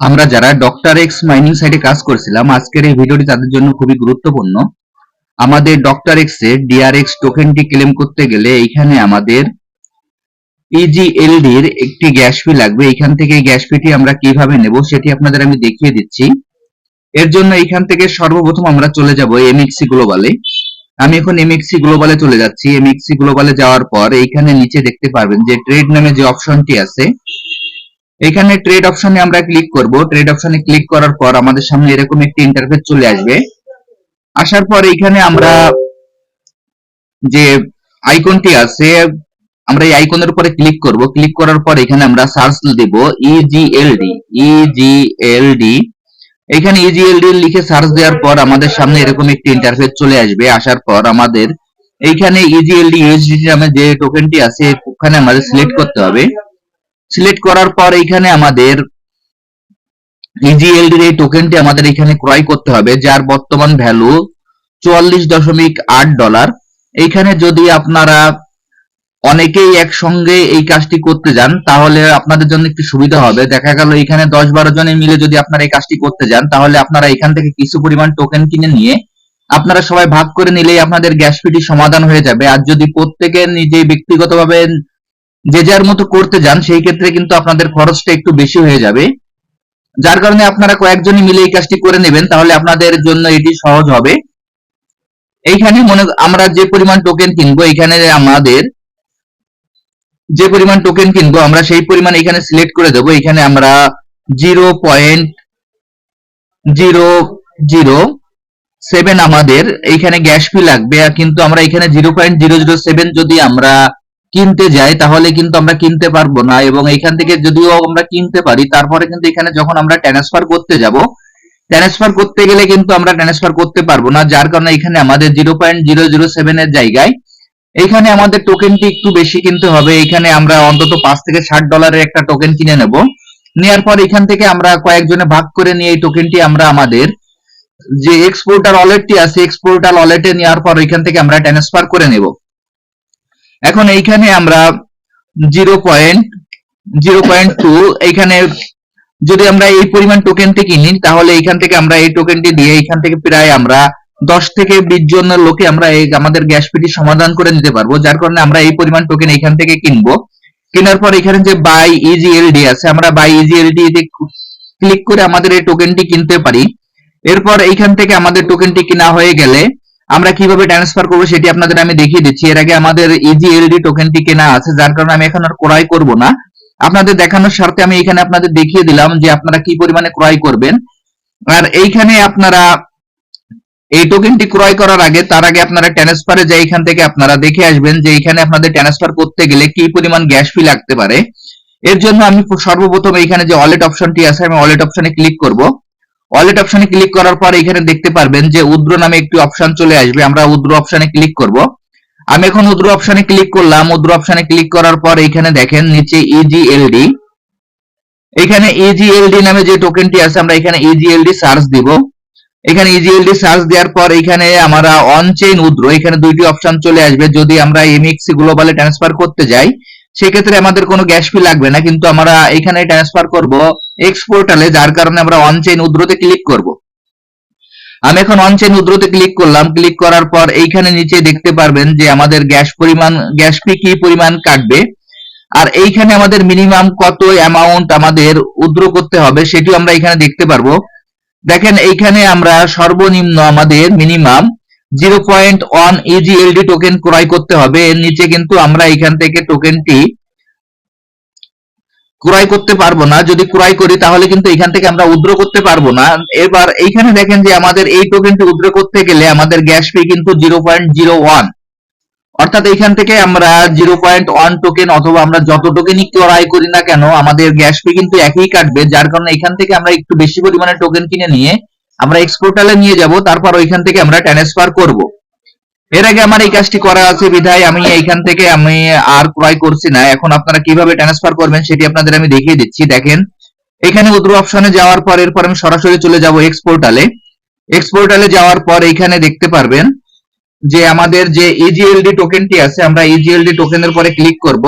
আমরা যারা doctor x mining সাইটে কাজ করছিলাম, আজকের এই ভিডিওটি তাদের জন্য খুবই গুরুত্বপূর্ণ। আমাদের ডক্টর এক্সের ডিআরএক্স টোকেনটি ক্লেম করতে গেলে এইখানে আমাদের E ইজিএলডি এর একটি গ্যাস ফি লাগবে। এখান থেকে গ্যাস ফিটি আমরা কীভাবে নেব সেটি আপনাদের আমি দেখিয়ে দিচ্ছি। এর জন্য এখান থেকে সর্বপ্রথম আমরা চলে যাব এমএক্সি গ্লোবালে আমি এখন এমএক্সি গ্লোবালে চলে যাচ্ছি। এমএক্সি গ্লোবালে যাওয়ার পর এইখানে নিচে দেখতে পারবেন যে ট্রেড নামে যে অপশনটি আছে এখানে ট্রেড অপশনে আমরা ক্লিক করব। ট্রেড অপশনে ক্লিক করার পর আমাদের সামনে এরকম একটি ইন্টারফেস চলে আসবে। আসার পর এখানে আমরা যে আইকনটি আছে, আমরা এই আইকনের উপরে ক্লিক করব। ক্লিক করার পর এখানে আমরা সার্চ দেব E ইজিএলডি ইজিএলডি এখানে E ইজিএলডি লিখে সার্চ দেওয়ার পর আমাদের সামনে এরকম একটি ইন্টারফেস চলে আসবে। আসার পর আমাদের এইখানে E ইজিএলডি ইউএসডিটি নামে যে টোকেনটি আছে, ওখানে আমাদের সিলেক্ট করতে হবে। সিলেক্ট করার পর এইখানে আমাদের ইজিএলডি এই টোকেনটি আমাদের এখানে ক্রয় করতে হবে, যার বর্তমান ভ্যালু চুয়াল্লিশ দশমিক আট ডলার এইখানে যদি আপনারা অনেকেই একসঙ্গে এই কাজটি করতে যান, তাহলে আপনাদের জন্য একটু সুবিধা হবে। দেখা গেল এখানে দশ বারো জনে মিলে যদি আপনারা এই কাজটি করতে যান, তাহলে আপনারা এখান থেকে কিছু পরিমাণ টোকেন কিনে নিয়ে আপনারা সবাই ভাগ করে নিলেই আপনাদের গ্যাস ফিটি সমাধান হয়ে যাবে। আর যদি প্রত্যেকে নিজে ব্যক্তিগতভাবে যে যার মতো করতে যান, সেই ক্ষেত্রে কিন্তু আপনাদের খরচটা একটু বেশি হয়ে যাবে। যার কারণে আপনারা কয়েকজনই মিলে এই কাজটি করে নেবেন, তাহলে আপনাদের জন্য এটি সহজ হবে। এইখানে মনে, আমরা যে পরিমাণ টোকেন কিনবো এখানে আমাদের যে পরিমাণ টোকেন কিনবো, আমরা সেই পরিমাণ এখানে সিলেক্ট করে দেবো। এখানে আমরা zero point zero zero seven আমাদের, এইখানে গ্যাস ফি লাগবে কিন্তু আমরা এখানে zero point zero zero seven যদি আমরা কিনতে যাই, তাহলে কিন্তু আমরা কিনতে পারব না। এবং এখান থেকে যদিও আমরা কিনতে পারি, তারপরে কিন্তু এখানে যখন আমরা ট্রান্সফার করতে যাব ট্রান্সফার করতে গেলে কিন্তু আমরা ট্রান্সফার করতে পারব না, যার কারণে এখানে আমাদের zero point zero zero seven এর জায়গায় এখানে আমাদের টোকেনটি একটু বেশি কিনতে হবে। এখানে আমরা অন্তত পাঁচ থেকে ষাট ডলারের একটা টোকেন কিনে নেব। নেওয়ার পর এখান থেকে আমরা কয়েকজনে ভাগ করে নিয়ে এই টোকেনটি আমরা আমাদের যে এক্সপোর্টার ওয়ালেটটি আছে এক্সপোর্টার ওয়ালেটে নেওয়ার পর এখান থেকে আমরা ট্রান্সফার করে নেব। এখন এইখানে আমরা zero point zero point two এইখানে যদি আমরা এই পরিমাণ টোকেনটি কিনি, তাহলে এইখান থেকে আমরা এই টোকেনটি দিয়ে এইখান থেকে প্রায় আমরা দশ থেকে বিশ জনের লোকে আমরা এই আমাদের গ্যাস পিটি সমাধান করে নিতে পারব, যার কারণে আমরা এই পরিমাণ টোকেন এইখান থেকে কিনবো। কেনার পর এখানে যে বাই ইজি ইজিএলডি আছে, আমরা বাই ইজিএলডি তে ক্লিক করে আমাদের এই টোকেনটি কিনতে পারি। এরপর এইখান থেকে আমাদের টোকেনটি কিনা হয়ে গেলে আমরা কীভাবে ট্রান্সফার করব সেটি আপনাদের আমি দেখিয়ে দিচ্ছি। এর আগে আমাদের ইজিএলডি টোকেনটি কেনা আছে, যার কারণে আমি এখন আর ক্রয় করব না। আপনাদের দেখানোর স্বার্থে আমি এখানে আপনাদের দেখিয়ে দিলাম যে আপনারা কি পরিমাণে ক্রয় করবেন। আর এইখানে আপনারা এই টোকেনটি ক্রয় করার আগে, তার আগে আপনারা ট্রান্সফারে যাই, এখান থেকে আপনারা দেখে আসবেন যে এখানে আপনাদের ট্রান্সফার করতে গেলে কি পরিমাণ গ্যাস ফি লাগতে পারে। এর জন্য আমি সর্বপ্রথম এখানে যে ওয়ালেট অপশনটি আছে, আমি ওয়ালেট অপশনে ক্লিক করব। ওয়ালেট অপশনে ক্লিক করার পর এখানে দেখতে পারবেন যে উদ্র নামে একটি অপশন চলে আসবে। আমরা উদ্র অপশনে ক্লিক করব। আমি এখন উদ্র অপশনে ক্লিক করলাম। উদ্র অপশনে ক্লিক করার পর এখানে দেখেন নিচে E ইজিএলডি এখানে E ইজিএলডি নামে যে টোকেনটি আছে, আমরা এখানে E ইজিএলডি সার্চ দিব। এখানে E ইজিএলডি সার্চ দেওয়ার পর এখানে আমরা অন চেইন উদ্র, এখানে দুইটি অপশন চলে আসবে। যদি আমরা এমএক্সি গ্লোবালে ট্রান্সফার করতে যাই সেক্ষেত্রে আমাদের কোনো গ্যাস ফি লাগবে না, কিন্তু আমরা এখানে ট্রান্সফার করব এক্সপোর্টালে যার কারণে আমরা অন চেইন উদ্রতে ক্লিক করব। আমি এখন অন চেইন উদ্রতে ক্লিক করলাম ক্লিক করার পর এইখানে নিচে দেখতে পারবেন যে আমাদের গ্যাস পরিমাণ, গ্যাস ফি কি পরিমাণ কাটবে। আর এইখানে আমাদের মিনিমাম কত অ্যামাউন্ট আমাদের উদ্র করতে হবে, সেটিও আমরা এখানে দেখতে পারব। দেখেন, এইখানে আমরা সর্বনিম্ন আমাদের minimum zero point one EGLD token ক্রয় করতে হবে। এর নিচে কিন্তু আমরা এখান থেকে টোকেনটি ক্রয় করতে পারব না। যদি ক্রয় করি, তাহলে কিন্তু এখান থেকে আমরা উদ্র করতে পারব না। এবার এইখানে দেখেন যে আমাদের এই টোকেনটি উদ্র করতে গেলে আমাদের গ্যাস ফি কিন্তু জিরো পয়েন্ট জিরো ওয়ান অর্থাৎ এখান থেকে আমরা জিরো পয়েন্ট ওয়ান টোকেন অথবা আমরা যত টোকেনই ক্রয় করি না কেন, আমাদের গ্যাস ফি কিন্তু একই কাটবে। যার কারণে এখান থেকে আমরা একটু বেশি পরিমাণে টোকেন কিনে নিয়ে আমরা এক্সপোর্টালে নিয়ে যাব, তারপর ওইখান থেকে আমরা ট্রান্সফার করব। এর আগে আমার এই কাজটি করা আছে বিধায়, আমি এইখান থেকে আমি আর ক্রয় করছি না। এখন আপনারা কীভাবে ট্রান্সফার করবেন সেটি আপনাদের আমি দেখিয়ে দিচ্ছি। দেখেন, এখানে উদ্র অপশনে যাওয়ার পর, এরপর আমি সরাসরি চলে যাব এক্সপোর্টালে এক্সপোর্টালে যাওয়ার পর এইখানে দেখতে পারবেন যে আমাদের যে ইজিএলডি টোকেনটি আছে, আমরা ইজিএলডি টোকেনের পরে ক্লিক করব।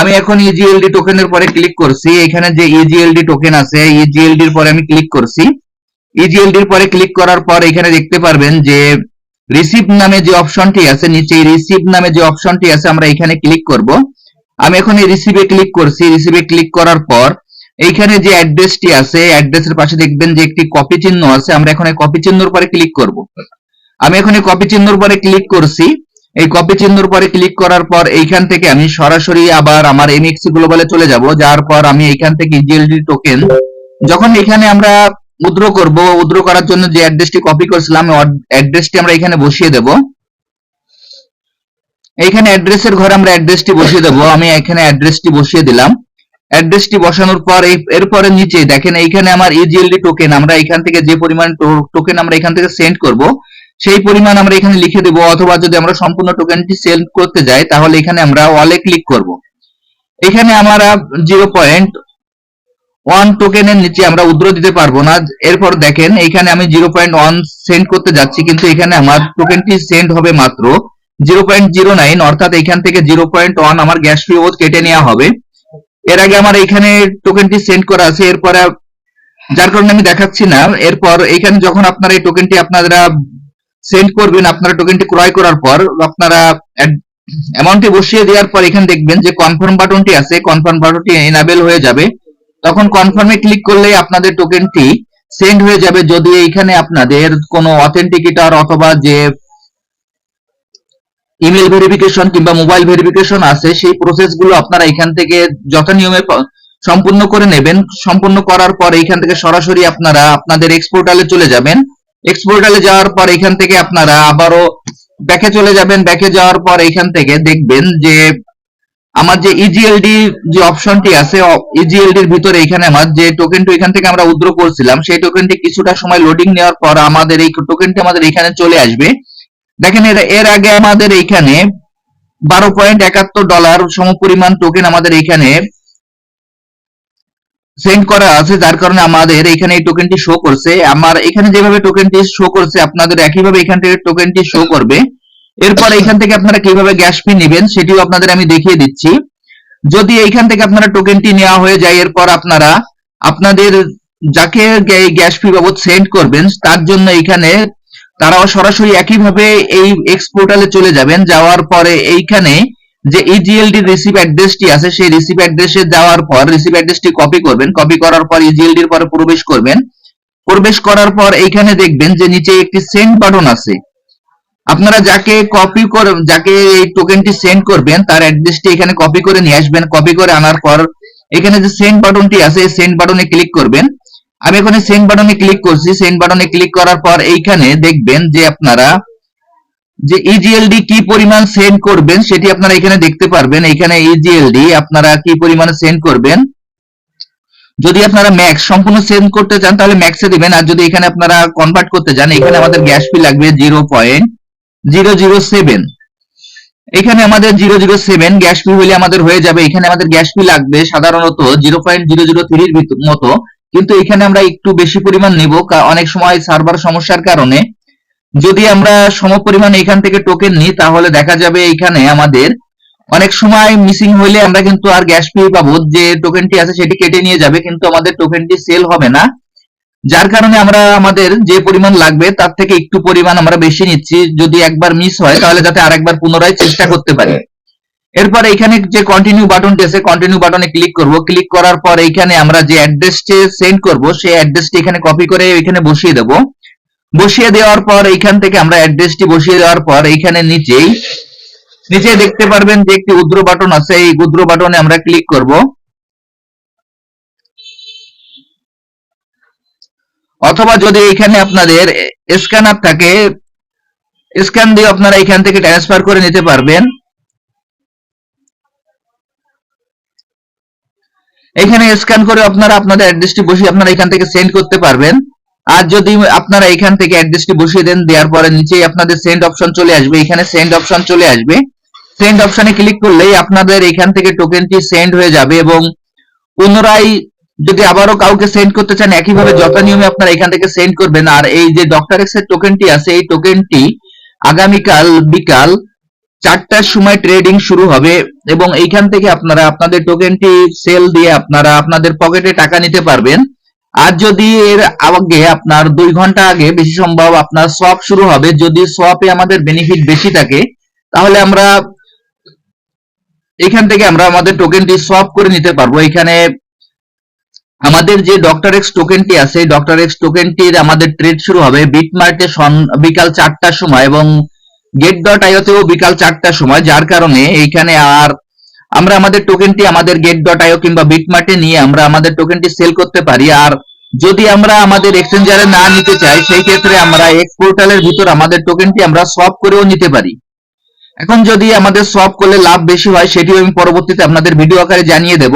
আমি এখন ইজিএলডি টোকেনের পরে ক্লিক করছি। এখানে যে ইজিএলডি টোকেন আছে ইজিএলডি এর পরে আমি ক্লিক করছি। ইজিএলডি এর পরে ক্লিক করার পর এখানে দেখতে পারবেন যে রিসিভ নামে যে অপশনটি আছে নিচে রিসিভ নামে যে অপশনটি আছে, আমরা এখানে ক্লিক করব। আমি এখন এই রিসিভে ক্লিক করছি। রিসিভে ক্লিক করার পর এইখানে যে অ্যাড্রেসটি আছে অ্যাড্রেসের পাশে দেখবেন যে একটি কপি চিহ্ন আছে। আমরা এখন এই কপি চিহ্নর পরে ক্লিক করব। আমি এখন এই কপি চিহ্নর পরে ক্লিক করছি। এই কপি চিহ্নর পরে ক্লিক করার পর এইখান থেকে আমি সরাসরি আবার আমার এমএক্সি গ্লোবালে চলে যাব। যার পর আমি এইখান থেকে ইজিএলডি টোকেন যখন এখানে আমরা উদ্র করব, উদ্র করার জন্য যে অ্যাড্রেসটি কপি করেছিলাম অ্যাড্রেসটি আমরা এখানে বসিয়ে দেব। এইখানে অ্যাড্রেসের ঘরে আমরা অ্যাড্রেসটি বসিয়ে দেব। আমি এখানে অ্যাড্রেসটি বসিয়ে দিলাম। অ্যাড্রেসটি বসানোর পর এরপরে নিচে দেখেন, এইখানে আমার ইজিএলডি টোকেন আমরা এখান থেকে যে পরিমাণ টোকেন আমরা এখান থেকে সেন্ড করব, সেই পরিমাণ আমরা এখানে লিখে দেব। অথবা যদি আমরা সম্পূর্ণ টোকেনটি সেন্ড করতে যাই, তাহলে এখানে আমরা ওয়ালে ক্লিক করব। এখানে আমরা জিরো পয়েন্ট ওয়ান টোকেনের নিচে আমরা উদ্র দিতে পারব না। এরপর দেখেন, এখানে আমি জিরো পয়েন্ট ওয়ান সেন্ড করতে যাচ্ছি, কিন্তু এখানে আমার টোকেনটি সেন্ড হবে মাত্র জিরো পয়েন্ট জিরো নাইন অর্থাৎ এখান থেকে জিরো পয়েন্ট ওয়ান আমার গ্যাস ফি ওত কেটে নেওয়া হবে। এর আগে আমার এখানে টোকেনটি সেন্ড করা আছে, এরপরে যার কারণে আমি দেখাচ্ছি না। এরপর এখানে যখন আপনারা এই টোকেনটি আপনারা সেন্ড করবেন, আপনারা টোকেনটি ক্রয় করার পর আপনারা অ্যামাউন্টটি বসিয়ে দেওয়ার পর এখানে দেখবেন যে কনফার্ম বাটনটি আছে কনফার্ম বাটনটি এনাবেল হয়ে যাবে। তখন কনফার্মে ক্লিক করলে আপনাদের টোকেনটি সেন্ড হয়ে যাবে। যদি এইখানে আপনাদের কোনো অথেন্টিকেটর অথবা যে ইমেল ভেরিফিকেশন কিংবা মোবাইল ভেরিফিকেশন আছে, সেই প্রসেসগুলো আপনারা এখান থেকে যথা নিয়মে সম্পূর্ণ করে নেবেন। সম্পূর্ণ করার পর এইখান থেকে সরাসরি আপনারা আপনাদের এক্সপোর্টালে চলে যাবেন। এক্সপোর্টালে যাওয়ার পর এখান থেকে আপনারা আবারও ব্যাকে চলে যাবেন। ব্যাকে যাওয়ার পর এখান থেকে দেখবেন যে আমার যে ইজিএলডি যে অপশনটি আছে ইজিএলডি এর ভিতরে এখানে আমার যে টোকেনটি এখান থেকে আমরা উদ্র করছিলাম, সেই টোকেনটি কিছুটা সময় লোডিং নেওয়ার পর আমাদের এই টোকেনটি আমাদের এখানে চলে আসবে। দেখেন এর এর আগে আমাদের এইখানে বারো পয়েন্ট একাত্তর ডলার সমপরিমাণ টোকেন আমাদের এখানে সেন্ড করা আছে, যার কারণে আমাদের এখানে এই টোকেনটি শো করছে। আমার এখানে যেভাবে টোকেনটি শো করছে, আপনাদের একইভাবে এখান থেকে টোকেনটি শো করবে। এরপর এখান থেকে আপনারা কীভাবে গ্যাস ফি নেবেন সেটিও আপনাদের আমি দেখিয়ে দিচ্ছি। যদি এইখান থেকে আপনারা টোকেনটি নেওয়া হয়ে যায়, এরপর আপনারা আপনাদের যাকে গ্যাস ফি বাবদ সেন্ড করবেন, তার জন্য এখানে তারাও সরাসরি একইভাবে এই এক্সপোর্টালে চলে যাবেন। যাওয়ার পরে এইখানে যে ইজিএলডি রিসিভ অ্যাড্রেসটি আছে, সেই রিসিভ অ্যাড্রেসে যাওয়ার পর রিসিভ অ্যাড্রেসটি কপি করবেন। কপি করার পর ইজিএলডি এর পরে প্রবেশ করবেন। প্রবেশ করার পর এইখানে দেখবেন যে নিচে একটি সেন্ড বাটন আছে। আপনারা যাকে কপি করে, যাকে এই টোকেনটি সেন্ড করবেন, তার অ্যাড্রেসটি এখানে কপি করে নিয়ে আসবেন কপি করে আনার পর এখানে যে সেন্ড বাটনটি আছে, এই সেন্ড বাটনে ক্লিক করবেন। আমি এখানে সেন্ড বাটনে ক্লিক করছি সেন্ড বাটনে ক্লিক করার পর এইখানে দেখবেন যে আপনারা যে ইজিএলডি কি পরিমাণ সেন্ড করবেন, সেটি আপনারা এখানে দেখতে পারবেন। এখানে ইজিএলডি আপনারা কি পরিমাণে সেন্ড করবেন? যদি আপনারা ম্যাক্স সম্পূর্ণ সেন্ড করতে চান, তাহলে ম্যাক্সে দিবেন। আর যদি এখানে আপনারা কনভার্ট করতে চান, এখানে আমাদের গ্যাস ফি লাগবে zero point zero zero seven এখানে আমাদের zero zero seven gas fee হলে আমাদের হয়ে যাবে। এখানে আমাদের গ্যাস ফি লাগবে সাধারণত জিরো পয়েন্ট জিরো জিরো থ্রির মতো। কিন্তু এখানে আমরা একটু বেশি পরিমাণ নেব অনেক সময় সার্ভার সমস্যার কারণে। যদি আমরা সম পরিমাণ এখান থেকে টোকেন নিই, তাহলে দেখা যাবে এখানে আমাদের অনেক সময় মিসিং হইলে আমরা কিন্তু আর গ্যাস ফি পাবো। যে টোকেনটি আছে সেটি কেটে নিয়ে যাবে, কিন্তু আমাদের টোকেনটি সেল হবে না। যার কারণে আমরা আমাদের যে পরিমাণ লাগবে, তার থেকে একটু পরিমাণ আমরা বেশি নিচ্ছি, যদি একবার মিস হয়, তাহলে যাতে আরেকবার পুনরায় চেষ্টা করতে পারি। এরপর এখানে যে কন্টিনিউ বাটনটি আছে কন্টিনিউ বাটনে ক্লিক করব। ক্লিক করার পর এখানে আমরা যে অ্যাড্রেসটি সেন্ড করব, সেই অ্যাড্রেসটি এখানে কপি করে এখানে বসিয়ে দেব। বসিয়ে দেওয়ার পর এইখান থেকে আমরা অ্যাড্রেসটি বসিয়ে দেওয়ার পর এইখানে নিচেই নিচে দেখতে পারবেন যে একটি উদ্র বাটন আছে, এই উদ্র বাটনে আমরা ক্লিক করব। অথবা যদি এখানে আপনাদের স্ক্যানার থাকে স্ক্যান দিয়ে আপনারা এখান থেকে ট্রান্সফার করে নিতে পারবেন। এখানে স্ক্যান করে আপনারা আপনাদের অ্যাড্রেসটি বসিয়ে আপনারা এখান থেকে সেন্ড করতে পারবেন। আর যদি আপনারা এখান থেকে অ্যাড্রেসটি বসিয়ে দেন, দেওয়ার পরে নিচেই আপনাদের সেন্ড অপশন চলে আসবে। এখানে সেন্ড অপশন চলে আসবে। সেন্ড অপশনে ক্লিক করলেই আপনাদের এখান থেকে টোকেনটি সেন্ড হয়ে যাবে এবং পুনরায় যদি আবারও কাউকে সেন্ড করতে চান একইভাবে যথা নিয়মে আপনারা এখান থেকে সেন্ড করবেন। আর এই যে ডক্টর এক্সের টোকেনটি আছে এই টোকেনটি আগামীকাল বিকাল চারটার সময় ট্রেডিং শুরু হবে এবং এইখান থেকে আপনারা আপনাদের টোকেনটি সেল দিয়ে আপনারা আপনাদের পকেটে টাকা নিতে পারবেন। আর যদি এর আগে আপনার দুই ঘণ্টা আগে বেশি সম্ভব আপনার সোয়াপ শুরু হবে যদি সোয়াপে আমাদের বেনিফিট বেশি থাকে তাহলে আমরা এখান থেকে আমরা আমাদের টোকেনটি সোয়াপ করে নিতে পারব। এখানে আমাদের যে ডক্টর এক্স টোকেনটি আছে ডক্টর এক্স টোকেনটির আমাদের ট্রেড শুরু হবে বিটমার্টে বিকাল চারটার সময় এবং গেট ডট আইওতেও বিকাল চারটার সময়, যার কারণে এইখানে আর আমরা আমাদের টোকেনটি আমাদের গেট ডট আইও কিংবা বিটমার্টে নিয়ে আমরা আমাদের টোকেনটি সেল করতে পারি। আর যদি আমরা আমাদের এক্সচেঞ্জারে না নিতে চাই, সেই ক্ষেত্রে আমরা এক্স পোর্টালের ভিতর আমাদের টোকেনটি আমরা সোয়াপ করেও নিতে পারি। এখন যদি আমাদের সোয়াপ করলে লাভ বেশি হয়, সেটিও আমি পরবর্তীতে আপনাদের ভিডিও আকারে জানিয়ে দেব।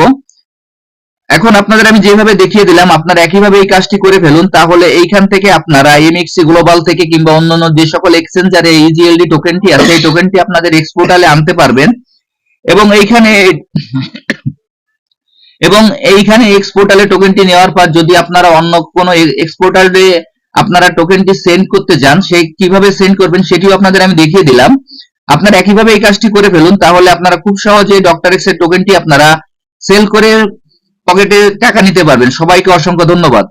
এখন আপনাদের আমি যেভাবে দেখিয়ে দিলাম, আপনারা একইভাবে এই কাজটি করে ফেলুন, তাহলে এইখান থেকে আপনারা এমএক্সি গ্লোবাল থেকে কিংবা অন্যান্য যে সকল এক্সচেঞ্জারে ইজিএলডি টোকেনটি আছে, এই টোকেনটি আপনাদের এক্সপোর্টালে আনতে পারবেন। এবং এইখানে এবং এইখানে এক্সপোর্টালে টোকেনটি নেওয়ার পর যদি আপনারা অন্য কোনো এক্সপোর্টালে আপনারা টোকেনটি সেন্ড করতে যান, সে কীভাবে সেন্ড করবেন সেটিও আপনাদের আমি দেখিয়ে দিলাম। আপনারা একইভাবে এই কাজটি করে ফেলুন, তাহলে আপনারা খুব সহজে ডক্টর এক্সের টোকেনটি আপনারা সেল করে পকেটে টাকা নিতে পারবেন। সবাইকে অসংখ্য ধন্যবাদ।